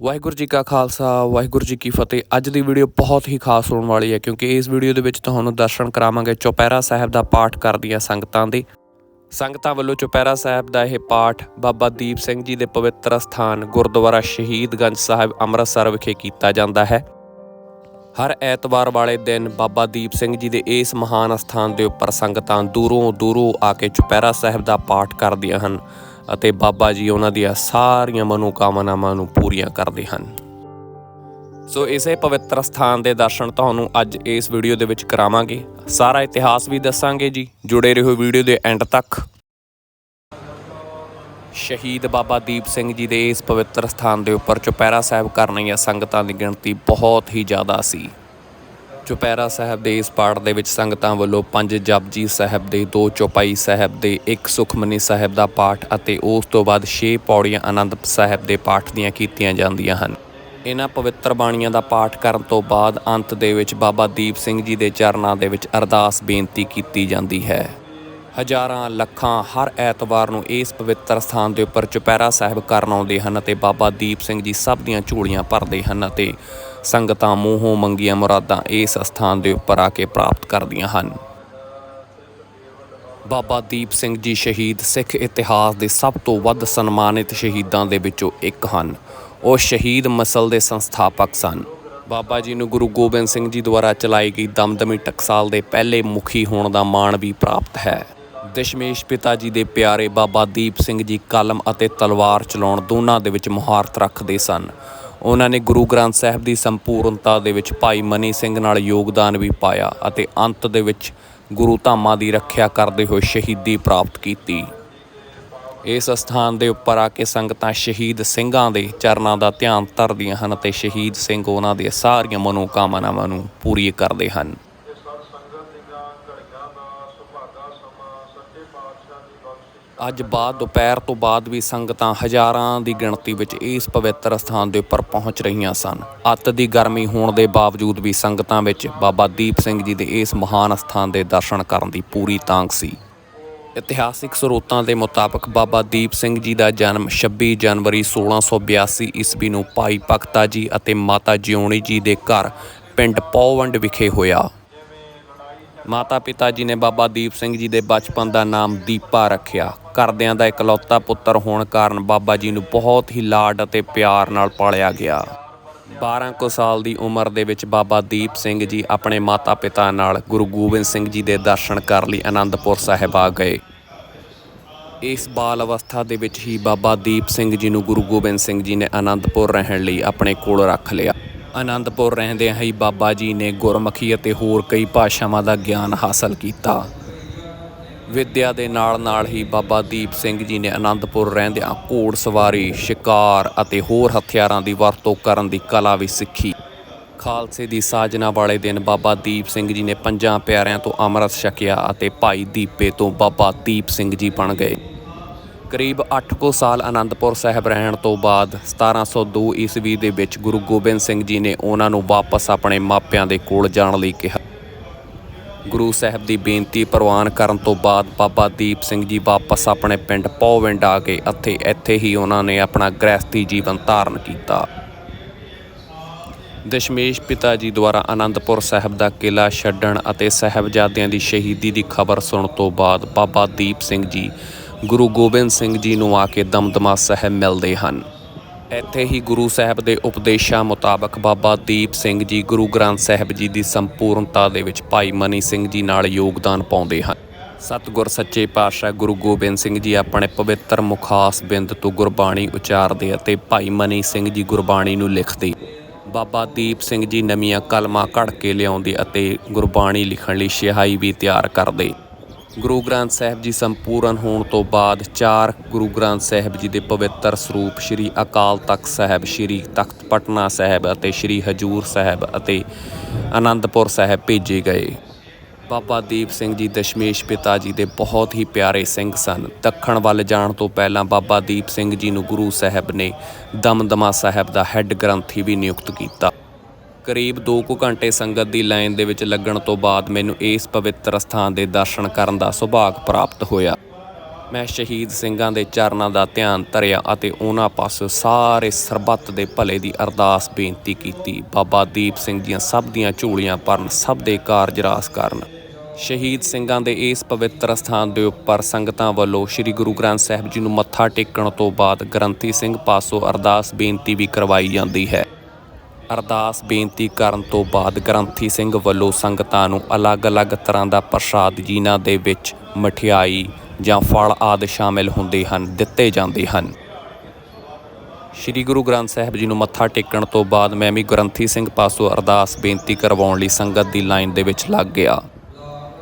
ਵਾਹਿਗੁਰੂ ਜੀ ਕਾ ਖਾਲਸਾ, ਵਾਹਿਗੁਰੂ ਜੀ ਕੀ ਫਤਿਹ। ਅੱਜ ਦੀ ਵੀਡੀਓ ਬਹੁਤ ਹੀ ਖਾਸ ਹੋਣ ਵਾਲੀ ਹੈ ਕਿਉਂਕਿ ਇਸ ਵੀਡੀਓ ਦੇ ਵਿੱਚ ਤੁਹਾਨੂੰ ਦਰਸ਼ਨ ਕਰਾਵਾਂਗੇ ਚੁਪਹਿਰਾ ਸਾਹਿਬ ਦਾ ਪਾਠ ਕਰਦੀਆਂ ਸੰਗਤਾਂ ਦੇ। ਸੰਗਤਾਂ ਵੱਲੋਂ ਚੁਪਹਿਰਾ ਸਾਹਿਬ ਦਾ ਇਹ ਪਾਠ ਬਾਬਾ ਦੀਪ ਸਿੰਘ ਜੀ ਦੇ ਪਵਿੱਤਰ ਸਥਾਨ ਗੁਰਦੁਆਰਾ ਸ਼ਹੀਦਗੰਜ ਸਾਹਿਬ ਅੰਮ੍ਰਿਤਸਰ ਵਿਖੇ ਕੀਤਾ ਜਾਂਦਾ ਹੈ। ਹਰ ਐਤਵਾਰ ਵਾਲੇ ਦਿਨ ਬਾਬਾ ਦੀਪ ਸਿੰਘ ਜੀ ਦੇ ਇਸ ਮਹਾਨ ਸਥਾਨ ਦੇ ਉੱਪਰ ਸੰਗਤਾਂ ਦੂਰੋਂ ਦੂਰੋਂ ਆ ਕੇ ਚੁਪਹਿਰਾ ਸਾਹਿਬ ਦਾ ਪਾਠ ਕਰਦੀਆਂ ਹਨ। ਅਤੇ ਬਾਬਾ ਜੀ ਉਹਨਾਂ ਦੀਆਂ ਸਾਰੀਆਂ ਮਨੋਕਾਮਨਾਵਾਂ ਨੂੰ ਪੂਰੀਆਂ ਕਰਦੇ ਹਨ। ਸੋ ਇਸੇ ਪਵਿੱਤਰ ਸਥਾਨ ਦੇ ਦਰਸ਼ਨ ਤੁਹਾਨੂੰ ਅੱਜ ਇਸ ਵੀਡੀਓ ਦੇ ਵਿੱਚ ਕਰਾਵਾਂਗੇ। ਸਾਰਾ ਇਤਿਹਾਸ ਵੀ ਦੱਸਾਂਗੇ ਜੀ, ਜੁੜੇ ਰਹੋ ਵੀਡੀਓ ਦੇ ਐਂਡ ਤੱਕ। ਸ਼ਹੀਦ ਬਾਬਾ ਦੀਪ ਸਿੰਘ ਜੀ ਦੇ ਇਸ ਪਵਿੱਤਰ ਸਥਾਨ ਦੇ ਉੱਪਰ ਚੁਪਹਿਰਾ ਸਾਹਿਬ ਕਰਨ ਕਰਨੀਆਂ ਸੰਗਤਾਂ ਦੀ ਗਿਣਤੀ ਬਹੁਤ ਹੀ ਜ਼ਿਆਦਾ ਸੀ। ਚੁਪੈਰਾ ਸਾਹਿਬ ਦੇ ਇਸ ਪਾਠ ਦੇ ਵਿੱਚ ਸੰਗਤਾਂ ਵੱਲੋਂ ਪੰਜ ਜਪਜੀ ਸਾਹਿਬ ਦੇ, ਦੋ ਚੌਪਾਈ ਸਾਹਿਬ ਦੇ, ਇੱਕ ਸੁਖਮਨੀ ਸਾਹਿਬ ਦਾ ਪਾਠ ਅਤੇ ਉਸ ਤੋਂ ਬਾਅਦ 6 ਪੌੜੀਆਂ ਆਨੰਦ ਸਾਹਿਬ ਦੇ ਪਾਠ ਦੀਆਂ ਕੀਤੀਆਂ ਜਾਂਦੀਆਂ ਹਨ। ਇਹਨਾਂ ਪਵਿੱਤਰ ਬਾਣੀਆਂ ਦਾ ਪਾਠ ਕਰਨ ਤੋਂ ਬਾਅਦ ਅੰਤ ਦੇ ਵਿੱਚ ਬਾਬਾ ਦੀਪ ਸਿੰਘ ਜੀ ਦੇ ਚਰਨਾਂ ਦੇ ਵਿੱਚ ਅਰਦਾਸ ਬੇਨਤੀ ਕੀਤੀ ਜਾਂਦੀ ਹੈ। ਹਜ਼ਾਰਾਂ, ਲੱਖਾਂ ਹਰ ਐਤਵਾਰ ਨੂੰ ਇਸ ਪਵਿੱਤਰ ਸਥਾਨ ਦੇ ਉੱਪਰ ਚੁਪਹਿਰਾ ਸਾਹਿਬ ਕਰਨ ਆਉਂਦੇ ਹਨ ਅਤੇ ਬਾਬਾ ਦੀਪ ਸਿੰਘ ਜੀ ਸਭ ਦੀਆਂ ਝੋਲੀਆਂ ਭਰਦੇ ਹਨ ਅਤੇ ਸੰਗਤਾਂ ਮੂੰਹੋਂ ਮੰਗੀਆਂ ਮੁਰਾਦਾਂ ਇਸ ਸਥਾਨ ਦੇ ਉੱਪਰ ਆ ਕੇ ਪ੍ਰਾਪਤ ਕਰਦੀਆਂ ਹਨ। ਬਾਬਾ ਦੀਪ ਸਿੰਘ ਜੀ ਸ਼ਹੀਦ ਸਿੱਖ ਇਤਿਹਾਸ ਦੇ ਸਭ ਤੋਂ ਵੱਧ ਸਨਮਾਨਿਤ ਸ਼ਹੀਦਾਂ ਦੇ ਵਿੱਚੋਂ ਇੱਕ ਹਨ। ਉਹ ਸ਼ਹੀਦ ਮਸਲ ਦੇ ਸੰਸਥਾਪਕ ਸਨ। ਬਾਬਾ ਜੀ ਨੂੰ ਗੁਰੂ ਗੋਬਿੰਦ ਸਿੰਘ ਜੀ ਦੁਆਰਾ ਚਲਾਈ ਗਈ ਦਮਦਮੀ ਟਕਸਾਲ ਦੇ ਪਹਿਲੇ ਮੁਖੀ ਹੋਣ ਦਾ ਮਾਣ ਵੀ ਪ੍ਰਾਪਤ ਹੈ। ਦਸ਼ਮੇਸ਼ ਪਿਤਾ ਜੀ ਦੇ ਪਿਆਰੇ ਬਾਬਾ ਦੀਪ ਸਿੰਘ ਜੀ ਕਲਮ ਅਤੇ ਤਲਵਾਰ ਚਲਾਉਣ ਦੋਨਾਂ ਦੇ ਵਿੱਚ ਮੁਹਾਰਤ ਰੱਖਦੇ ਸਨ। ਉਹਨਾਂ ਨੇ ਗੁਰੂ ਗ੍ਰੰਥ ਸਾਹਿਬ ਦੀ ਸੰਪੂਰਨਤਾ ਦੇ ਵਿੱਚ ਭਾਈ ਮਨੀ ਸਿੰਘ ਨਾਲ ਯੋਗਦਾਨ ਵੀ ਪਾਇਆ ਅਤੇ ਅੰਤ ਦੇ ਵਿੱਚ ਗੁਰੂ ਧਾਮਾਂ ਦੀ ਰੱਖਿਆ ਕਰਦੇ ਹੋਏ ਸ਼ਹੀਦੀ ਪ੍ਰਾਪਤ ਕੀਤੀ। ਇਸ ਸਥਾਨ ਦੇ ਉੱਪਰ ਆ ਕੇ ਸੰਗਤਾਂ ਸ਼ਹੀਦ ਸਿੰਘਾਂ ਦੇ ਚਰਨਾਂ ਦਾ ਧਿਆਨ ਧਰਦੀਆਂ ਹਨ ਅਤੇ ਸ਼ਹੀਦ ਸਿੰਘ ਉਹਨਾਂ ਦੀਆਂ ਸਾਰੀਆਂ ਮਨੋਕਾਮਨਾਵਾਂ ਨੂੰ ਪੂਰੀ ਕਰਦੇ ਹਨ ਤੇ ਸਤ ਸੰਗਤ ਦੀਆਂ ਘੜੀਆਂ ਦਾ ਸੁਭਾਗਾ ਸਮਾਂ ਸੱਚੇ ਪਾਤਸ਼ਾਹ ਦੀ ਬਖਸ਼ਿਸ਼ ਅੱਜ ਬਾਅਦ, ਦੁਪਹਿਰ ਤੋਂ ਬਾਅਦ ਵੀ ਸੰਗਤਾਂ ਹਜ਼ਾਰਾਂ ਦੀ ਗਿਣਤੀ ਵਿੱਚ ਇਸ ਪਵਿੱਤਰ ਸਥਾਨ ਦੇ ਉੱਪਰ ਪਹੁੰਚ ਰਹੀਆਂ ਸਨ। ਅੱਤ ਦੀ ਗਰਮੀ ਹੋਣ ਦੇ ਬਾਵਜੂਦ ਵੀ ਸੰਗਤਾਂ ਵਿੱਚ ਬਾਬਾ ਦੀਪ ਸਿੰਘ ਜੀ ਦੇ ਇਸ ਮਹਾਨ ਸਥਾਨ ਦੇ ਦਰਸ਼ਨ ਕਰਨ ਦੀ ਪੂਰੀ ਤਾਂਘ ਸੀ। ਇਤਿਹਾਸਿਕ ਸਰੋਤਾਂ ਦੇ ਮੁਤਾਬਕ ਬਾਬਾ ਦੀਪ ਸਿੰਘ ਜੀ ਦਾ ਜਨਮ 26 ਜਨਵਰੀ 1682 ਈਸਵੀ ਨੂੰ ਭਾਈ ਭਗਤਾ ਜੀ ਅਤੇ ਮਾਤਾ ਜਿਉਣੀ ਜੀ ਦੇ ਘਰ, ਪਿੰਡ ਪੌਵੰਡ ਵਿਖੇ ਹੋਇਆ। ਮਾਤਾ ਪਿਤਾ ਜੀ ਨੇ ਬਾਬਾ ਦੀਪ ਸਿੰਘ ਜੀ ਦੇ ਬਚਪਨ ਦਾ ਨਾਮ ਦੀਪਾ ਰੱਖਿਆ। ਘਰਦਿਆਂ ਦਾ ਇਕਲੌਤਾ ਪੁੱਤਰ ਹੋਣ ਕਾਰਨ ਬਾਬਾ ਜੀ ਨੂੰ ਬਹੁਤ ਹੀ ਲਾਡ ਅਤੇ ਪਿਆਰ ਨਾਲ ਪਾਲਿਆ ਗਿਆ। 12 ਕੁ ਸਾਲ ਦੀ ਉਮਰ ਦੇ ਵਿੱਚ ਬਾਬਾ ਦੀਪ ਸਿੰਘ ਜੀ ਆਪਣੇ ਮਾਤਾ ਪਿਤਾ ਨਾਲ ਗੁਰੂ ਗੋਬਿੰਦ ਸਿੰਘ ਜੀ ਦੇ ਦਰਸ਼ਨ ਕਰਨ ਲਈ ਆਨੰਦਪੁਰ ਸਾਹਿਬ ਆ ਗਏ। ਇਸ ਬਾਲ ਅਵਸਥਾ ਦੇ ਵਿੱਚ ਹੀ ਬਾਬਾ ਦੀਪ ਸਿੰਘ ਜੀ ਨੂੰ ਗੁਰੂ ਗੋਬਿੰਦ ਸਿੰਘ ਜੀ ਨੇ ਆਨੰਦਪੁਰ ਰਹਿਣ ਲਈ ਆਪਣੇ ਕੋਲ ਰੱਖ ਲਿਆ। ਆਨੰਦਪੁਰ ਰਹਿੰਦਿਆਂ ਹੀ ਬਾਬਾ ਜੀ ਨੇ ਗੁਰਮੁਖੀ ਅਤੇ ਹੋਰ ਕਈ ਭਾਸ਼ਾਵਾਂ ਦਾ ਗਿਆਨ ਹਾਸਲ ਕੀਤਾ। ਵਿਦਿਆ ਦੇ ਨਾਲ ਨਾਲ ਹੀ ਬਾਬਾ ਦੀਪ ਸਿੰਘ ਜੀ ਨੇ ਆਨੰਦਪੁਰ ਰਹਿੰਦਿਆਂ ਘੋੜ ਸਵਾਰੀ, ਸ਼ਿਕਾਰ ਅਤੇ ਹੋਰ ਹਥਿਆਰਾਂ ਦੀ ਵਰਤੋਂ ਕਰਨ ਦੀ ਕਲਾ ਵੀ ਸਿੱਖੀ। ਖਾਲਸੇ ਦੀ ਸਾਜਨਾ ਵਾਲੇ ਦਿਨ ਬਾਬਾ ਦੀਪ ਸਿੰਘ ਜੀ ਨੇ ਪੰਜਾਂ ਪਿਆਰਿਆਂ ਤੋਂ ਅੰਮ੍ਰਿਤ ਛਕਿਆ ਅਤੇ ਭਾਈ ਦੀਪੇ ਤੋਂ ਬਾਬਾ ਦੀਪ ਸਿੰਘ ਜੀ ਬਣ ਗਏ। ਕਰੀਬ 8 ਕੁ ਸਾਲ ਆਨੰਦਪੁਰ ਸਾਹਿਬ ਰਹਿਣ ਤੋਂ ਬਾਅਦ 1702 ਈਸਵੀ ਦੇ ਵਿੱਚ ਗੁਰੂ ਗੋਬਿੰਦ ਸਿੰਘ ਜੀ ਨੇ ਉਹਨਾਂ ਨੂੰ ਵਾਪਸ ਆਪਣੇ ਮਾਪਿਆਂ ਦੇ ਕੋਲ ਜਾਣ ਲਈ ਕਿਹਾ। ਗੁਰੂ ਸਾਹਿਬ ਦੀ ਬੇਨਤੀ ਪ੍ਰਵਾਨ ਕਰਨ ਤੋਂ ਬਾਅਦ ਬਾਬਾ ਦੀਪ ਸਿੰਘ ਜੀ ਵਾਪਸ ਆਪਣੇ ਪਿੰਡ ਪੌਵਿੰਡ ਆ ਗਏ ਅਤੇ ਇੱਥੇ ਹੀ ਉਹਨਾਂ ਨੇ ਆਪਣਾ ਗ੍ਰਹਿਸਥੀ ਜੀਵਨ ਧਾਰਨ ਕੀਤਾ। ਦਸ਼ਮੇਸ਼ ਪਿਤਾ ਜੀ ਦੁਆਰਾ ਆਨੰਦਪੁਰ ਸਾਹਿਬ ਦਾ ਕਿਲਾ ਛੱਡਣ ਅਤੇ ਸਾਹਿਬਜ਼ਾਦਿਆਂ ਦੀ ਸ਼ਹੀਦੀ ਦੀ ਖਬਰ ਸੁਣਨ ਤੋਂ ਬਾਅਦ ਬਾਬਾ ਦੀਪ ਸਿੰਘ ਜੀ ਗੁਰੂ ਗੋਬਿੰਦ ਸਿੰਘ ਜੀ ਨੂੰ ਆ ਕੇ ਦਮਦਮਾ ਸਾਹਿਬ ਮਿਲਦੇ ਹਨ। ਇੱਥੇ ਹੀ ਗੁਰੂ ਸਾਹਿਬ ਦੇ ਉਪਦੇਸ਼ਾਂ ਮੁਤਾਬਕ ਬਾਬਾ ਦੀਪ ਸਿੰਘ ਜੀ ਗੁਰੂ ਗ੍ਰੰਥ ਸਾਹਿਬ ਜੀ ਦੀ ਸੰਪੂਰਨਤਾ ਦੇ ਵਿੱਚ ਭਾਈ ਮਨੀ ਸਿੰਘ ਜੀ ਨਾਲ ਯੋਗਦਾਨ ਪਾਉਂਦੇ ਹਨ। ਸਤਿਗੁਰ ਸੱਚੇ ਪਾਤਸ਼ਾਹ ਗੁਰੂ ਗੋਬਿੰਦ ਸਿੰਘ ਜੀ ਆਪਣੇ ਪਵਿੱਤਰ ਮੁਖਾਸ ਬਿੰਦ ਤੋਂ ਗੁਰਬਾਣੀ ਉਚਾਰਦੇ ਅਤੇ ਭਾਈ ਮਨੀ ਸਿੰਘ ਜੀ ਗੁਰਬਾਣੀ ਨੂੰ ਲਿਖਦੇ। ਬਾਬਾ ਦੀਪ ਸਿੰਘ ਜੀ ਨਵੀਆਂ ਕਲਮਾਂ ਘੜ ਕੇ ਲਿਆਉਂਦੇ ਅਤੇ ਗੁਰਬਾਣੀ ਲਿਖਣ ਲਈ ਸਿਹਾਈ ਵੀ ਤਿਆਰ ਕਰਦੇ। ਗੁਰੂ ਗ੍ਰੰਥ ਸਾਹਿਬ ਜੀ ਸੰਪੂਰਨ ਹੋਣ ਤੋਂ ਬਾਅਦ ਚਾਰ ਗੁਰੂ ਗ੍ਰੰਥ ਸਾਹਿਬ ਜੀ ਦੇ ਪਵਿੱਤਰ ਸਰੂਪ ਸ੍ਰੀ ਅਕਾਲ ਤਖਤ ਸਾਹਿਬ, ਸ੍ਰੀ ਤਖਤ ਪਟਨਾ ਸਾਹਿਬ ਅਤੇ ਸ੍ਰੀ ਹਜੂਰ ਸਾਹਿਬ ਅਤੇ ਆਨੰਦਪੁਰ ਸਾਹਿਬ ਭੇਜੇ ਗਏ। ਬਾਬਾ ਦੀਪ ਸਿੰਘ ਜੀ, ਦਸ਼ਮੇਸ਼ ਪਿਤਾ ਜੀ ਦੇ ਬਹੁਤ ਹੀ ਪਿਆਰੇ ਸਿੰਘ ਸਨ। ਦੱਖਣ ਵੱਲ ਜਾਣ ਤੋਂ ਪਹਿਲਾਂ ਬਾਬਾ ਦੀਪ ਸਿੰਘ ਜੀ ਨੂੰ ਗੁਰੂ ਸਾਹਿਬ ਨੇ ਦਮਦਮਾ ਸਾਹਿਬ ਦਾ ਹੈੱਡ ਗ੍ਰੰਥੀ ਵੀ ਨਿਯੁਕਤ ਕੀਤਾ। ਕਰੀਬ 2 ਕੁ ਘੰਟੇ ਸੰਗਤ ਦੀ ਲਾਈਨ ਦੇ ਵਿੱਚ ਲੱਗਣ ਤੋਂ ਬਾਅਦ ਮੈਨੂੰ ਇਸ ਪਵਿੱਤਰ ਸਥਾਨ ਦੇ ਦਰਸ਼ਨ ਕਰਨ ਦਾ ਸੁਭਾਗ ਪ੍ਰਾਪਤ ਹੋਇਆ। ਮੈਂ ਸ਼ਹੀਦ ਸਿੰਘਾਂ ਦੇ ਚਰਨਾਂ ਦਾ ਧਿਆਨ ਧਰਿਆ ਅਤੇ ਉਹਨਾਂ ਪਾਸੋਂ ਸਾਰੇ ਸਰਬੱਤ ਦੇ ਭਲੇ ਦੀ ਅਰਦਾਸ ਬੇਨਤੀ ਕੀਤੀ। ਬਾਬਾ ਦੀਪ ਸਿੰਘ ਦੀਆਂ ਸਭ ਦੀਆਂ ਝੂਲੀਆਂ ਭਰਨ, ਸਭ ਦੇ ਕਾਰਜ ਰਾਸ ਕਰਨ। ਸ਼ਹੀਦ ਸਿੰਘਾਂ ਦੇ ਇਸ ਪਵਿੱਤਰ ਸਥਾਨ ਦੇ ਉੱਪਰ ਸੰਗਤਾਂ ਵੱਲੋਂ ਸ੍ਰੀ ਗੁਰੂ ਗ੍ਰੰਥ ਸਾਹਿਬ ਜੀ ਨੂੰ ਮੱਥਾ ਟੇਕਣ ਤੋਂ ਬਾਅਦ ਗ੍ਰੰਥੀ ਸਿੰਘ ਪਾਸੋਂ ਅਰਦਾਸ ਬੇਨਤੀ ਵੀ ਕਰਵਾਈ ਜਾਂਦੀ ਹੈ। ਅਰਦਾਸ ਬੇਨਤੀ ਕਰਨ ਤੋਂ ਬਾਅਦ ਗ੍ਰੰਥੀ ਸਿੰਘ ਵੱਲੋਂ ਸੰਗਤਾਂ ਨੂੰ ਅਲੱਗ-ਅਲੱਗ ਤਰ੍ਹਾਂ ਦਾ ਪ੍ਰਸ਼ਾਦ ਜਿਨ੍ਹਾਂ ਦੇ ਵਿੱਚ ਮਠਿਆਈ ਜਾਂ ਫਲ ਆਦਿ ਸ਼ਾਮਿਲ ਹੁੰਦੇ ਹਨ, ਦਿੱਤੇ ਜਾਂਦੇ ਹਨ। ਸ਼੍ਰੀ ਗੁਰੂ ਗ੍ਰੰਥ ਸਾਹਿਬ ਜੀ ਨੂੰ ਮੱਥਾ ਟੇਕਣ ਤੋਂ ਬਾਅਦ ਮੈਂ ਵੀ ਗ੍ਰੰਥੀ ਸਿੰਘ ਪਾਸੋਂ ਅਰਦਾਸ ਬੇਨਤੀ ਕਰਵਾਉਣ ਲਈ ਸੰਗਤ ਦੀ ਲਾਈਨ ਦੇ ਵਿੱਚ ਲੱਗ ਗਿਆ।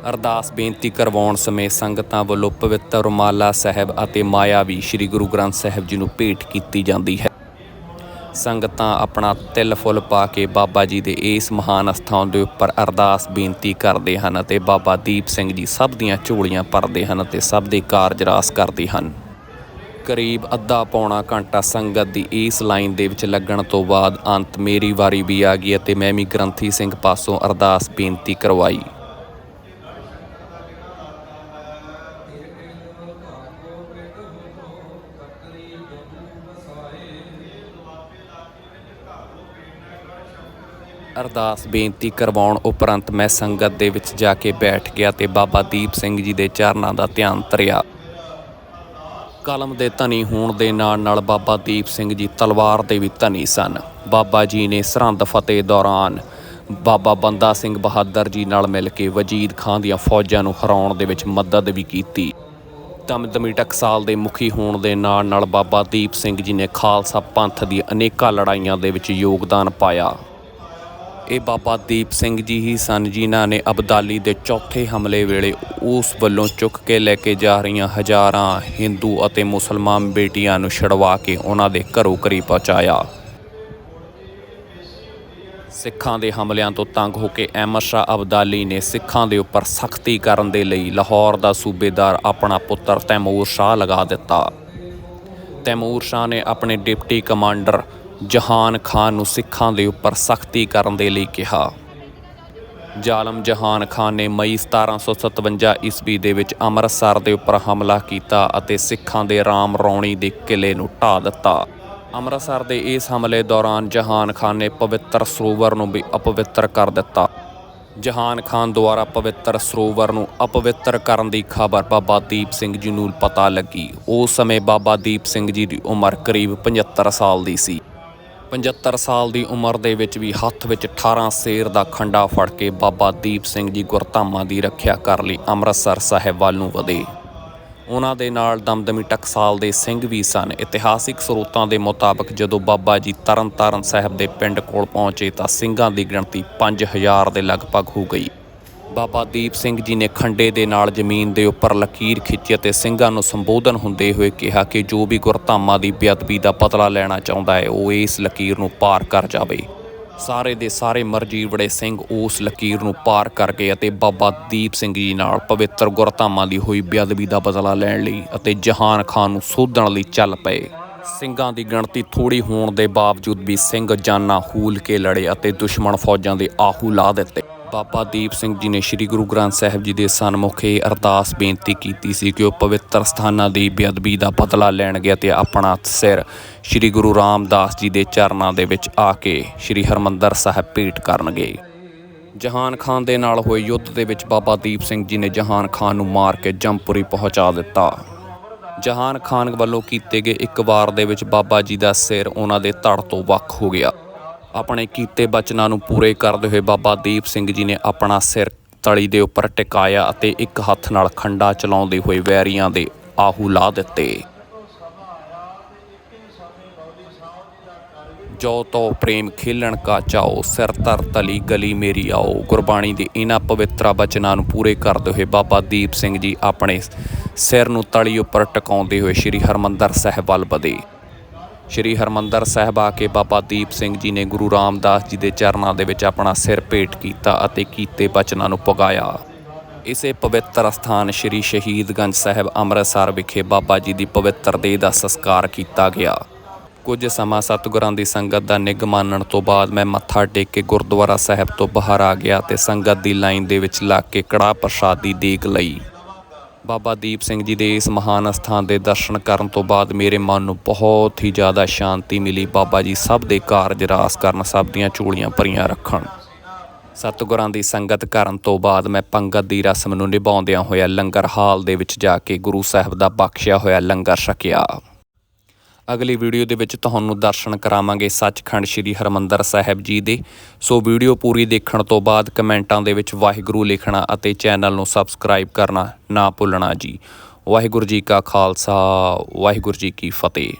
ਅਰਦਾਸ ਬੇਨਤੀ ਕਰਵਾਉਣ ਸਮੇਂ ਸੰਗਤਾਂ ਵੱਲੋਂ ਪਵਿੱਤਰ ਰੁਮਾਲਾ ਸਾਹਿਬ ਅਤੇ ਮਾਇਆ ਵੀ ਸ੍ਰੀ ਗੁਰੂ ਗ੍ਰੰਥ ਸਾਹਿਬ ਜੀ ਨੂੰ ਭੇਟ ਕੀਤੀ ਜਾਂਦੀ ਹੈ। ਸੰਗਤਾਂ ਆਪਣਾ ਤਿਲ ਫੁੱਲ ਪਾ ਕੇ ਬਾਬਾ ਜੀ ਦੇ ਇਸ ਮਹਾਨ ਅਸਥਾਨ ਦੇ ਉੱਪਰ ਅਰਦਾਸ ਬੇਨਤੀ ਕਰਦੇ ਹਨ ਅਤੇ ਬਾਬਾ ਦੀਪ ਸਿੰਘ ਜੀ ਸਭ ਦੀਆਂ ਝੋਲੀਆਂ ਭਰਦੇ ਹਨ ਅਤੇ ਸਭ ਦੇ ਕਾਰਜ ਰਾਸ ਕਰਦੇ ਹਨ। ਕਰੀਬ ਅੱਧਾ ਪੌਣਾ ਘੰਟਾ ਸੰਗਤ ਦੀ ਇਸ ਲਾਈਨ ਦੇ ਵਿੱਚ ਲੱਗਣ ਤੋਂ ਬਾਅਦ ਅੰਤ ਮੇਰੀ ਵਾਰੀ ਵੀ ਆ ਗਈ ਅਤੇ ਮੈਂ ਵੀ ਗ੍ਰੰਥੀ ਸਿੰਘ ਪਾਸੋਂ ਅਰਦਾਸ ਬੇਨਤੀ ਕਰਵਾਈ। ਅਰਦਾਸ ਬੇਨਤੀ ਕਰਵਾਉਣ ਉਪਰੰਤ ਮੈਂ ਸੰਗਤ ਦੇ ਵਿੱਚ ਜਾ ਕੇ ਬੈਠ ਗਿਆ ਤੇ ਬਾਬਾ ਦੀਪ ਸਿੰਘ ਜੀ ਦੇ ਚਰਨਾਂ ਦਾ ਧਿਆਨ ਧਰਿਆ। ਕਲਮ ਦੇ ਧਨੀ ਹੋਣ ਦੇ ਨਾਲ ਨਾਲ ਬਾਬਾ ਦੀਪ ਸਿੰਘ ਜੀ ਤਲਵਾਰ ਦੇ ਵੀ ਧਨੀ ਸਨ। ਬਾਬਾ ਜੀ ਨੇ ਸਰਹੰਦ ਫਤਿਹ ਦੌਰਾਨ ਬਾਬਾ ਬੰਦਾ ਸਿੰਘ ਬਹਾਦਰ ਜੀ ਨਾਲ ਮਿਲ ਕੇ ਵਜੀਦ ਖਾਨ ਦੀਆਂ ਫੌਜਾਂ ਨੂੰ ਹਰਾਉਣ ਦੇ ਵਿੱਚ ਮਦਦ ਵੀ ਕੀਤੀ। ਦਮਦਮੀ ਟਕਸਾਲ ਦੇ ਮੁਖੀ ਹੋਣ ਦੇ ਨਾਲ ਨਾਲ ਬਾਬਾ ਦੀਪ ਸਿੰਘ ਜੀ ਨੇ ਖਾਲਸਾ ਪੰਥ ਦੀ ਅਨੇਕਾਂ ਲੜਾਈਆਂ ਦੇ ਵਿੱਚ ਯੋਗਦਾਨ ਪਾਇਆ। ਇਹ ਬਾਬਾ ਦੀਪ ਸਿੰਘ ਜੀ ਹੀ ਸਨ ਜਿਨ੍ਹਾਂ ਨੇ ਅਬਦਾਲੀ ਦੇ ਚੌਥੇ ਹਮਲੇ ਵੇਲੇ ਉਸ ਵੱਲੋਂ ਚੁੱਕ ਕੇ ਲੈ ਕੇ ਜਾ ਰਹੀਆਂ ਹਜ਼ਾਰਾਂ ਹਿੰਦੂ ਅਤੇ ਮੁਸਲਮਾਨ ਬੇਟੀਆਂ ਨੂੰ ਛਡਵਾ ਕੇ ਉਹਨਾਂ ਦੇ ਘਰੋਂ ਘਰੀ ਪਹੁੰਚਾਇਆ। ਸਿੱਖਾਂ ਦੇ ਹਮਲਿਆਂ ਤੋਂ ਤੰਗ ਹੋ ਕੇ ਅਹਿਮਦ ਸ਼ਾਹ ਅਬਦਾਲੀ ਨੇ ਸਿੱਖਾਂ ਦੇ ਉੱਪਰ ਸਖਤੀ ਕਰਨ ਦੇ ਲਈ ਲਾਹੌਰ ਦਾ ਸੂਬੇਦਾਰ ਆਪਣਾ ਪੁੱਤਰ ਤੈਮੂਰ ਸ਼ਾਹ ਲਗਾ ਦਿੱਤਾ। ਤੈਮੂਰ ਸ਼ਾਹ ਨੇ ਆਪਣੇ ਡਿਪਟੀ ਕਮਾਂਡਰ ਜਹਾਨ ਖਾਨ ਨੂੰ ਸਿੱਖਾਂ ਦੇ ਉੱਪਰ ਸਖਤੀ ਕਰਨ ਦੇ ਲਈ ਕਿਹਾ। ਜ਼ਾਲਮ ਜਹਾਨ ਖਾਨ ਨੇ ਮਈ 1757 ਈਸਵੀ ਦੇ ਵਿੱਚ ਅੰਮ੍ਰਿਤਸਰ ਦੇ ਉੱਪਰ ਹਮਲਾ ਕੀਤਾ ਅਤੇ ਸਿੱਖਾਂ ਦੇ ਰਾਮ ਰੌਣੀ ਦੇ ਕਿਲੇ ਨੂੰ ਢਾ ਦਿੱਤਾ। ਅੰਮ੍ਰਿਤਸਰ ਦੇ ਇਸ ਹਮਲੇ ਦੌਰਾਨ ਜਹਾਨ ਖਾਨ ਨੇ ਪਵਿੱਤਰ ਸਰੋਵਰ ਨੂੰ ਵੀ ਅਪਵਿੱਤਰ ਕਰ ਦਿੱਤਾ। ਜਹਾਨ ਖਾਨ ਦੁਆਰਾ ਪਵਿੱਤਰ ਸਰੋਵਰ ਨੂੰ ਅਪਵਿੱਤਰ ਕਰਨ ਦੀ ਖਬਰ ਬਾਬਾ ਦੀਪ ਸਿੰਘ ਜੀ ਨੂੰ ਪਤਾ ਲੱਗੀ। ਉਸ ਸਮੇਂ ਬਾਬਾ ਦੀਪ ਸਿੰਘ ਜੀ ਦੀ ਉਮਰ ਕਰੀਬ 75 ਸਾਲ ਦੀ ਸੀ। 75 ਸਾਲ ਦੀ ਉਮਰ ਦੇ ਵਿੱਚ ਵੀ ਹੱਥ ਵਿੱਚ 18 ਸੇਰ ਦਾ ਖੰਡਾ ਫੜ ਕੇ ਬਾਬਾ ਦੀਪ ਸਿੰਘ ਜੀ ਗੁਰਧਾਮਾਂ ਦੀ ਰੱਖਿਆ ਕਰ ਲਈ ਅੰਮ੍ਰਿਤਸਰ ਸਾਹਿਬ ਵੱਲ ਨੂੰ ਵਧੇ। ਉਹਨਾਂ ਦੇ ਨਾਲ ਦਮਦਮੀ ਟਕਸਾਲ ਦੇ ਸਿੰਘ ਵੀ ਸਨ। ਇਤਿਹਾਸਿਕ ਸਰੋਤਾਂ ਦੇ ਮੁਤਾਬਕ ਜਦੋਂ ਬਾਬਾ ਜੀ ਤਰਨਤਾਰਨ ਸਾਹਿਬ ਦੇ ਪਿੰਡ ਕੋਲ ਪਹੁੰਚੇ ਤਾਂ ਸਿੰਘਾਂ ਦੀ ਗਿਣਤੀ 5000 ਦੇ ਲਗਭਗ ਹੋ ਗਈ। ਬਾਬਾ ਦੀਪ ਸਿੰਘ ਜੀ ਨੇ ਖੰਡੇ ਦੇ ਨਾਲ ਜ਼ਮੀਨ ਦੇ ਉੱਪਰ ਲਕੀਰ ਖਿੱਚੀ ਅਤੇ ਸਿੰਘਾਂ ਨੂੰ ਸੰਬੋਧਨ ਹੁੰਦੇ ਹੋਏ ਕਿਹਾ ਕਿ ਜੋ ਵੀ ਗੁਰਧਾਮਾਂ ਦੀ ਬੇਅਦਬੀ ਦਾ ਬਦਲਾ ਲੈਣਾ ਚਾਹੁੰਦਾ ਹੈ, ਉਹ ਇਸ ਲਕੀਰ ਨੂੰ ਪਾਰ ਕਰ ਜਾਵੇ। ਸਾਰੇ ਦੇ ਸਾਰੇ ਮਰਜੀਵੜੇ ਸਿੰਘ ਉਸ ਲਕੀਰ ਨੂੰ ਪਾਰ ਕਰ ਗਏ ਅਤੇ ਬਾਬਾ ਦੀਪ ਸਿੰਘ ਜੀ ਨਾਲ ਪਵਿੱਤਰ ਗੁਰਧਾਮਾਂ ਦੀ ਹੋਈ ਬੇਅਦਬੀ ਦਾ ਬਦਲਾ ਲੈਣ ਲਈ ਅਤੇ ਜਹਾਨ ਖਾਨ ਨੂੰ ਸੋਧਣ ਲਈ ਚੱਲ ਪਏ। ਸਿੰਘਾਂ ਦੀ ਗਿਣਤੀ ਥੋੜੀ ਹੋਣ ਦੇ ਬਾਵਜੂਦ ਵੀ ਸਿੰਘ ਜਾਨਾਂ ਹੂਲ ਕੇ ਲੜੇ ਅਤੇ ਦੁਸ਼ਮਣ ਫੌਜਾਂ ਦੇ ਆਹੂ ਲਾ ਦਿੱਤੇ। ਬਾਬਾ ਦੀਪ ਸਿੰਘ ਜੀ ਨੇ ਸ੍ਰੀ ਗੁਰੂ ਗ੍ਰੰਥ ਸਾਹਿਬ ਜੀ ਦੇ ਸਨਮੁਖੇ ਅਰਦਾਸ ਬੇਨਤੀ ਕੀਤੀ ਸੀ ਕਿ ਉਹ ਪਵਿੱਤਰ ਸਥਾਨਾਂ ਦੀ ਬੇਅਦਬੀ ਦਾ ਬਦਲਾ ਲੈਣਗੇ ਅਤੇ ਆਪਣਾ ਸਿਰ ਸ੍ਰੀ ਗੁਰੂ ਰਾਮਦਾਸ ਜੀ ਦੇ ਚਰਨਾਂ ਦੇ ਵਿੱਚ ਆ ਕੇ ਸ੍ਰੀ ਹਰਮੰਦਰ ਸਾਹਿਬ ਭੇਟ ਕਰਨਗੇ। ਜਹਾਨ ਖਾਨ ਦੇ ਨਾਲ ਹੋਏ ਯੁੱਧ ਦੇ ਵਿੱਚ ਬਾਬਾ ਦੀਪ ਸਿੰਘ ਜੀ ਨੇ ਜਹਾਨ ਖਾਨ ਨੂੰ ਮਾਰ ਕੇ ਜੰਪੁਰੀ ਪਹੁੰਚਾ ਦਿੱਤਾ। ਜਹਾਨ ਖਾਨ ਵੱਲੋਂ ਕੀਤੇ ਗਏ ਇੱਕ ਵਾਰ ਦੇ ਵਿੱਚ ਬਾਬਾ ਜੀ ਦਾ ਸਿਰ ਉਹਨਾਂ ਦੇ ਧੜ ਤੋਂ ਵੱਖ ਹੋ ਗਿਆ। ਆਪਣੇ ਕੀਤੇ ਬਚਨਾਂ ਨੂੰ ਪੂਰੇ ਕਰਦੇ ਹੋਏ ਬਾਬਾ ਦੀਪ ਸਿੰਘ ਜੀ ਨੇ ਆਪਣਾ ਸਿਰ ਤਲੀ ਦੇ ਉੱਪਰ ਟਿਕਾਇਆ ਅਤੇ ਇੱਕ ਹੱਥ ਨਾਲ ਖੰਡਾ ਚਲਾਉਂਦੇ ਹੋਏ ਵੈਰੀਆਂ ਦੇ ਆਹੂ ਲਾ ਦਿੱਤੇ। ਜੋ ਤੋ ਪ੍ਰੇਮ ਖੇਲਣ ਕਾ ਚਾਓ, ਸਿਰ ਤਰ ਤਲੀ ਗਲੀ ਮੇਰੀ ਆਓ। ਗੁਰਬਾਣੀ ਦੇ ਇਹਨਾਂ ਪਵਿੱਤਰਾ ਬਚਨਾਂ ਨੂੰ ਪੂਰੇ ਕਰਦੇ ਹੋਏ ਬਾਬਾ ਦੀਪ ਸਿੰਘ ਜੀ ਆਪਣੇ ਸਿਰ ਨੂੰ ਤਲੀ ਉੱਪਰ ਟਿਕਾਉਂਦੇ ਹੋਏ ਸ੍ਰੀ ਹਰਮੰਦਰ ਸਾਹਿਬ ਵੱਲ ਵਧੇ। ਸ਼੍ਰੀ ਹਰਮੰਦਰ ਸਾਹਿਬ ਆ ਕੇ ਬਾਬਾ ਦੀਪ ਸਿੰਘ ਜੀ ਨੇ ਗੁਰੂ ਰਾਮਦਾਸ ਜੀ ਦੇ ਚਰਨਾਂ ਦੇ ਵਿੱਚ ਆਪਣਾ ਸਿਰ ਭੇਟ ਕੀਤਾ ਅਤੇ ਕੀਤੇ ਬਚਨਾਂ ਨੂੰ ਪੁਗਾਇਆ। ਇਸੇ ਪਵਿੱਤਰ ਸਥਾਨ ਸ਼੍ਰੀ ਸ਼ਹੀਦਗੰਜ ਸਾਹਿਬ ਅੰਮ੍ਰਿਤਸਰ ਵਿਖੇ ਬਾਬਾ ਜੀ ਦੀ ਪਵਿੱਤਰ ਦੇਹ ਦਾ ਸੰਸਕਾਰ ਕੀਤਾ ਗਿਆ। ਕੁਝ ਸਮਾਂ ਸਤਿਗੁਰਾਂ ਦੀ ਸੰਗਤ ਦਾ ਨਿੱਘ ਮਾਨਣ ਤੋਂ ਬਾਅਦ ਮੈਂ ਮੱਥਾ ਟੇਕ ਕੇ ਗੁਰਦੁਆਰਾ ਸਾਹਿਬ ਤੋਂ ਬਾਹਰ ਆ ਗਿਆ ਤੇ ਸੰਗਤ ਦੀ ਲਾਈਨ ਦੇ ਵਿੱਚ ਲੱਗ ਕੇ ਕੜਾ ਪ੍ਰਸ਼ਾਦ ਦੀ ਦੇਗ ਲਈ। ਬਾਬਾ ਦੀਪ ਸਿੰਘ ਜੀ ਦੇ ਇਸ ਮਹਾਨ ਅਸਥਾਨ ਦੇ ਦਰਸ਼ਨ ਕਰਨ ਤੋਂ ਬਾਅਦ ਮੇਰੇ ਮਨ ਨੂੰ ਬਹੁਤ ਹੀ ਜ਼ਿਆਦਾ ਸ਼ਾਂਤੀ ਮਿਲੀ। ਬਾਬਾ ਜੀ ਸਭ ਦੇ ਕਾਰਜ ਰਾਸ ਕਰਨ, ਸਭ ਦੀਆਂ ਝੋਲੀਆਂ ਭਰੀਆਂ ਰੱਖਣ। ਸਤਿਗੁਰਾਂ ਦੀ ਸੰਗਤ ਕਰਨ ਤੋਂ ਬਾਅਦ ਮੈਂ ਪੰਗਤ ਦੀ ਰਸਮ ਨੂੰ ਨਿਭਾਉਂਦਿਆਂ ਹੋਇਆ ਲੰਗਰ ਹਾਲ ਦੇ ਵਿੱਚ ਜਾ ਕੇ ਗੁਰੂ ਸਾਹਿਬ ਦਾ ਬਖਸ਼ਿਆ ਹੋਇਆ ਲੰਗਰ ਛਕਿਆ। ਅਗਲੀ ਵੀਡੀਓ ਦੇ ਵਿੱਚ ਤੁਹਾਨੂੰ ਦਰਸ਼ਨ ਕਰਾਵਾਂਗੇ ਸੱਚਖੰਡ ਸ੍ਰੀ ਹਰਮੰਦਰ ਸਾਹਿਬ ਜੀ ਦੇ। ਸੋ ਵੀਡੀਓ ਪੂਰੀ ਦੇਖਣ ਤੋਂ ਬਾਅਦ ਕਮੈਂਟਾਂ ਦੇ ਵਿੱਚ ਵਾਹਿਗੁਰੂ ਲਿਖਣਾ ਅਤੇ ਚੈਨਲ ਨੂੰ ਸਬਸਕ੍ਰਾਈਬ ਕਰਨਾ ਨਾ ਭੁੱਲਣਾ ਜੀ। ਵਾਹਿਗੁਰੂ ਜੀ ਕਾ ਖਾਲਸਾ, ਵਾਹਿਗੁਰੂ ਜੀ ਕੀ ਫਤਿਹ।